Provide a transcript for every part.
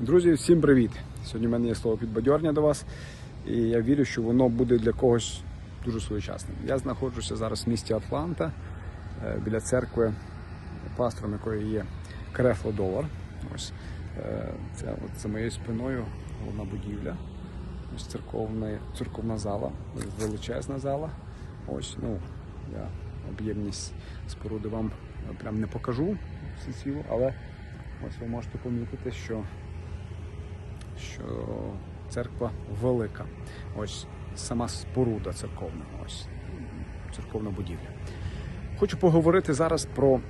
Друзі, всім привіт! Сьогодні в мене є слово підбадьорення до вас, і я вірю, що воно буде для когось дуже своєчасним. Я знаходжуся зараз в місті Атланта е, біля церкви, пастором якої є Крефло Долар. Ось е, це от за моєю спиною головна будівля. Ось церковна, церковна зала, величезна зала. Ось, ну, я об'ємність споруди вам прям не покажу всі цілу, але ось ви можете помітити, що що церква велика. Ось сама споруда церковна, ось церковна будівля. Хочу поговорити зараз про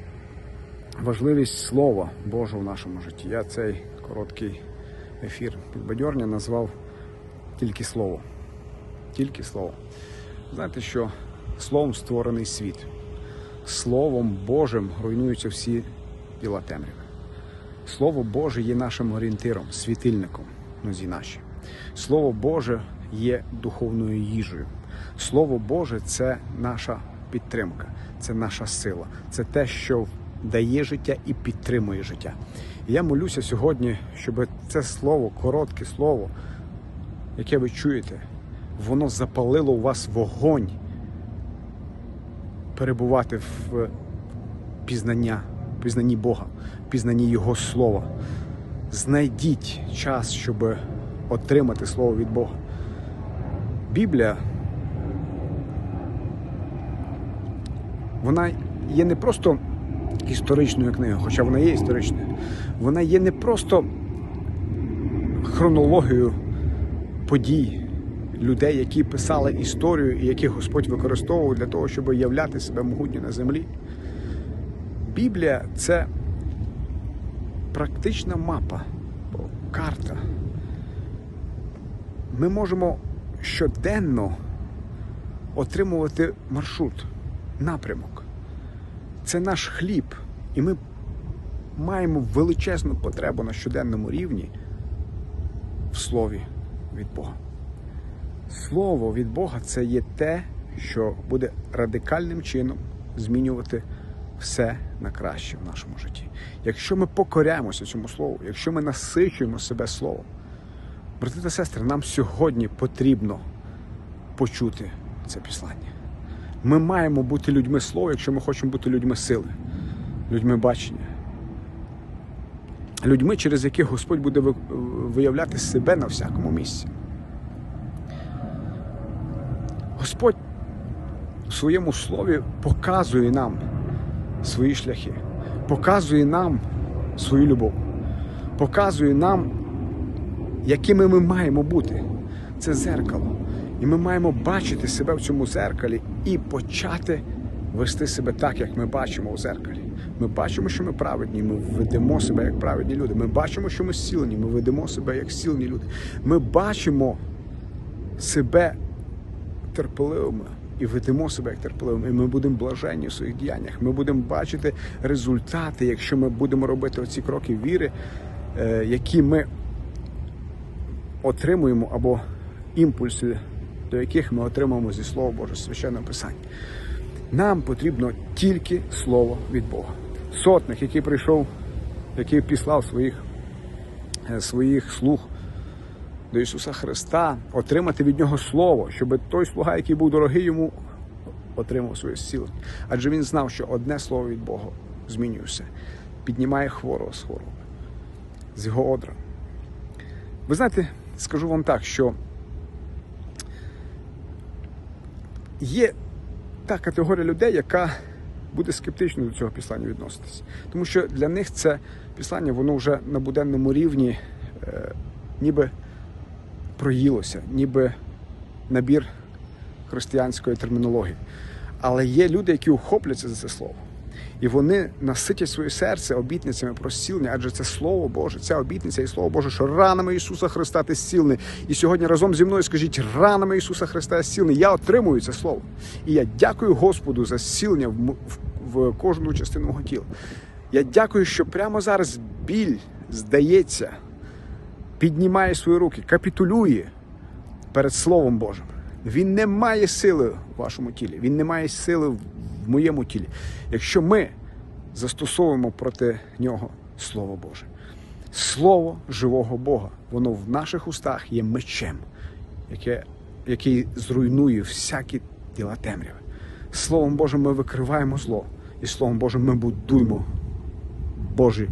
важливість Слова Божого в нашому житті. Я цей короткий ефір підбадьорня назвав тільки Слово. Тільки Слово. Знаєте, що Словом створений світ. Словом Божим руйнуються всі діла темряви. Слово Боже є нашим орієнтиром, світильником нозі наші. Слово Боже є духовною їжею. Слово Боже це наша підтримка, це наша сила, це те, що дає життя і підтримує життя. І я молюся сьогодні, щоб це слово, коротке слово, яке ви чуєте, воно запалило у вас вогонь перебувати в пізнання, пізнанні Бога, пізнанні Його Слова. Знайдіть час, щоб отримати Слово від Бога. Біблія, вона є не просто історичною книгою, хоча вона є історичною, вона є не просто хронологією подій людей, які писали історію і яких Господь використовував для того, щоб являти себе могутньо на землі. Біблія це практична мапа, карта. Ми можемо щоденно отримувати маршрут, напрямок. Це наш хліб, і ми маємо величезну потребу на щоденному рівні в слові від Бога. Слово від Бога це є те, що буде радикальним чином змінювати все на краще в нашому житті. Якщо ми покоряємося цьому слову, якщо ми насичуємо себе словом, брати та сестри, нам сьогодні потрібно почути це післання. Ми маємо бути людьми слова, якщо ми хочемо бути людьми сили, людьми бачення, людьми, через яких Господь буде виявляти себе на всякому місці. Господь у своєму слові показує нам свої шляхи, показує нам свою любов, показує нам, якими ми маємо бути. Це зеркало. І ми маємо бачити себе в цьому зеркалі і почати вести себе так, як ми бачимо у зеркалі. Ми бачимо, що ми праведні, ми ведемо себе як праведні люди. Ми бачимо, що ми зцілені, ми ведемо себе як зцілені люди. Ми бачимо себе терпеливими і ведемо себе як терпеливими. І ми будемо блаженні в своїх діяннях. Ми будемо бачити результати, якщо ми будемо робити оці кроки віри, е, які ми отримуємо, або імпульси, до яких ми отримуємо зі Слова Боже, священного Писання. Нам потрібно тільки слово від Бога. Сотник, який прийшов, який післав своїх, е, своїх слуг до Ісуса Христа, отримати від Нього Слово, щоб той слуга, який був дорогий йому, отримав своє зцілення. Адже він знав, що одне слово від Бога змінює все, піднімає хворого з хвороби, з його одра. Ви знаєте, скажу вам так, що є та категорія людей, яка буде скептично до цього післання відноситись. Тому що для них це післання, воно вже на буденному рівні е, ніби проїлося, ніби набір християнської термінології. Але є люди, які ухопляться за це слово. І вони наситять своє серце обітницями про зцілення, адже це Слово Боже, ця обітниця і Слово Боже, що ранами Ісуса Христа ти зцілений. І сьогодні разом зі мною скажіть, ранами Ісуса Христа зцілений. Я отримую це Слово. І я дякую Господу за зцілення в, в, в кожну частину мого тіла. Я дякую, що прямо зараз біль, здається, піднімає свої руки, капітулює перед Словом Божим. Він не має сили в вашому тілі, він не має сили в моєму тілі. Якщо ми застосовуємо проти нього Слово Боже. Слово живого Бога. Воно в наших устах є мечем, яке, який зруйнує всякі діла темряви. Словом Божим ми викриваємо зло, і Словом Божим ми будуємо Божі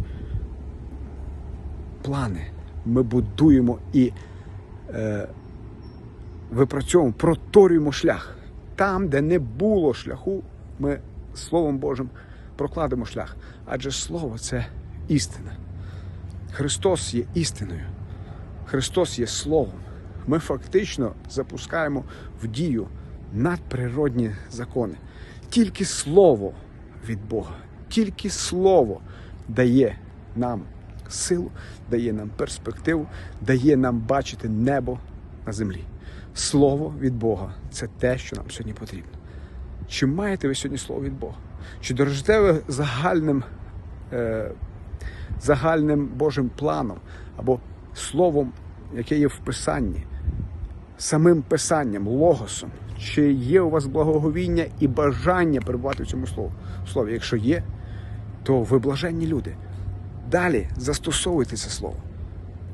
плани. Ми будуємо і е, випрацьовуємо, проторюємо шлях. Там, де не було шляху, ми Словом Божим прокладемо шлях. Адже Слово це істина. Христос є істиною. Христос є Словом. Ми фактично запускаємо в дію надприродні закони. Тільки Слово від Бога, тільки Слово дає нам силу, дає нам перспективу, дає нам бачити небо на землі. Слово від Бога це те, що нам сьогодні потрібно. Чи маєте ви сьогодні слово від Бога? Чи дорожите ви загальним, е, загальним Божим планом або словом, яке є в Писанні, самим Писанням, логосом? Чи є у вас благоговіння і бажання перебувати в цьому слові? Якщо є, то ви блаженні люди. Далі застосовуйте це слово.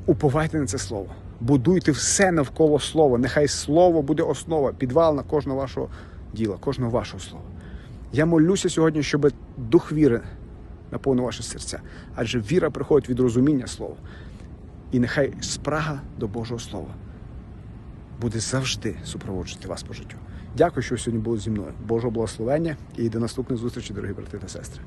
Уповайте на це слово. Будуйте все навколо слова. Нехай слово буде основа, підвал на кожного вашого діла, кожного вашого слова. Я молюся сьогодні, щоб дух віри наповнив ваше серця. Адже віра приходить від розуміння слова. І нехай спрага до Божого Слова буде завжди супроводжувати вас по життю. Дякую, що ви сьогодні були зі мною. Божого благословення і до наступних зустрічей, дорогі брати та сестри.